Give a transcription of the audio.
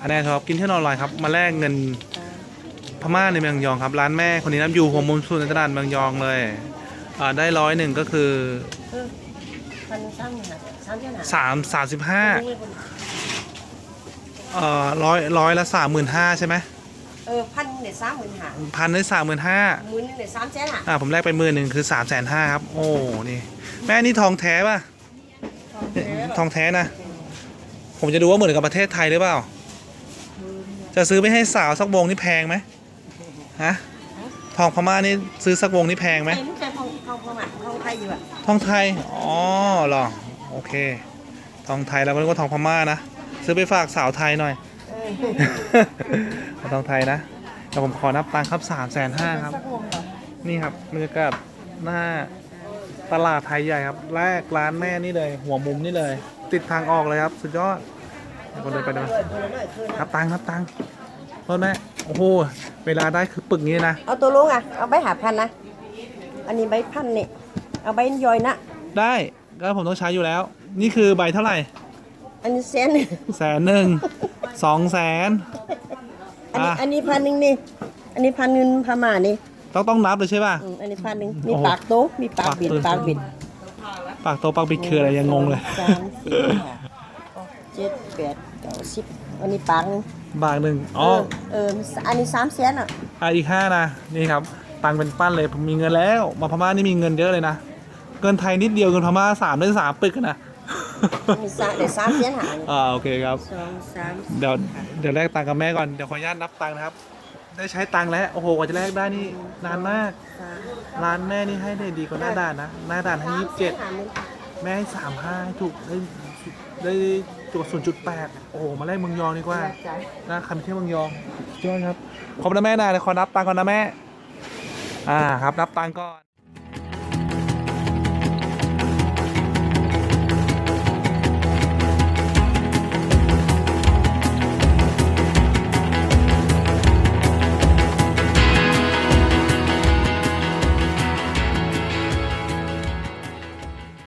อันนี้ครับกินเที่ยวนอนอร่อยครับมาแลกเงินพม่าในเมืองยองครับร้านแม่คนนี้น้ำอยู่หัวมุมสุดในตลาดเมืองยองเลยอ่าได้ร้อยหนึ่งก็คือเออพันสามหมื่นห้าสามเท่าไหร่สามสามสิบห้าเอ่อร้อยร้อยละสามหมื่นห้าใช่ไหมเออพันเนี่ยสามหมื่นห้าพันได้สามหมื่นห้าหมื่นหนึงเนี่ยสามแสนอะอ่าผมแลกไปหมื่นหนึ่งคือสามแสนห้าครับ โอ้นี่แม่นี่ทองแท้ป่ะเนี่ยทองแท้นะ ผมจะดูว่าเหมือนกับประเทศไทยหรือเปล่า จะซื้อไปให้สาวสักวงนี่แพงไหมฮะทองพม่านี่ซื้อสักวงนี่แพงไหมไอ้ลูกชายของของของอะของไทยอยู่อะทองไทยอ๋อเหรอโอเค ทองไทยเราก็เรียกว่าทองพม่านะซื้อไปฝากสาวไทยหน่อยเออเอาทองไทยนะเดี๋ยวผมขอนับตังค์ครับสามแสนห้าครับสักวงเหรอนี่ครับบรรยากาศหน้าตลาดไทยใหญ่ครับ แรกร้านแม่นี่เลย หัวมุมนี่เลย ติดทางออกเลยครับ สุดยอดเดี๋ยว คนเดินไปเดินมาเออเออเออเออนับตังค์นับตังค์โทษแม่โอ้โหเวลาได้คือปึกนี้นะเอาตัวลุงอะ เอาใบหาพันนะ อันนี้ใบพันนี่ เอาใบย่อยนะ ได้ก็ผมต้องใช้อยู่แล้ว นี่คือใบเท่าไหร่ อันนี้แสนหนึ่งแสนหนึ่งสองแสนอันนี้อะอันนี้พันหนึ่งนี่ อันนี้พันเงินพม่านี่ ต้องต้องนับเลยใช่ป่ะ อืมอันนี้พันหนึ่งมีโอ้โหปากโตมีปากบิด ปากโตปากบิดปากโตปากปิดคืออะไรยังงงเลย สามสี่ห้าหกเจ็ดแปดเก้าสิบอันนี้ปากหนึงบาทหนึ่งอ๋อเออเอออันนี้สามแสนอะอะอีกห้านะนี่ครับตังค์เป็นปั้นเลยผมมีเงินแล้ว มาพม่านี่มีเงินเยอะเลยนะเงินไทยนิดเดียวเงินพม่าสามได้สามปึกอะนะมีสามเดี๋ยวสามแสนหาอ่าโอเคครับสองสามเดี๋ยวเดี๋ยวแลกตังค์กับแม่ก่อนเดี๋ยวขออนุญาตนับตังค์นะครับ ได้ใช้ตังค์แล้วโอ้โหกว่าจะแลกได้นี่นานมากสามร้านแม่นี่ให้ได้ดีกว่าหน้าด่านนะหน้าด่านให้ยี่สิบเจ็ดสามแสนหาหมื่นแม่ให้สามห้าถูกได้ได้ ตัวศูนย์จุดแปดโอ้โห มาแลกเมืองยองดีกว่าจ่ายนะคันเที่ยวเมืองยองสุดยอดครับ ขอบคุณนะแม่นะเดี๋ยวขอนับตังค์ก่อนนะแม่ อ่าครับ นับตังค์ก่อน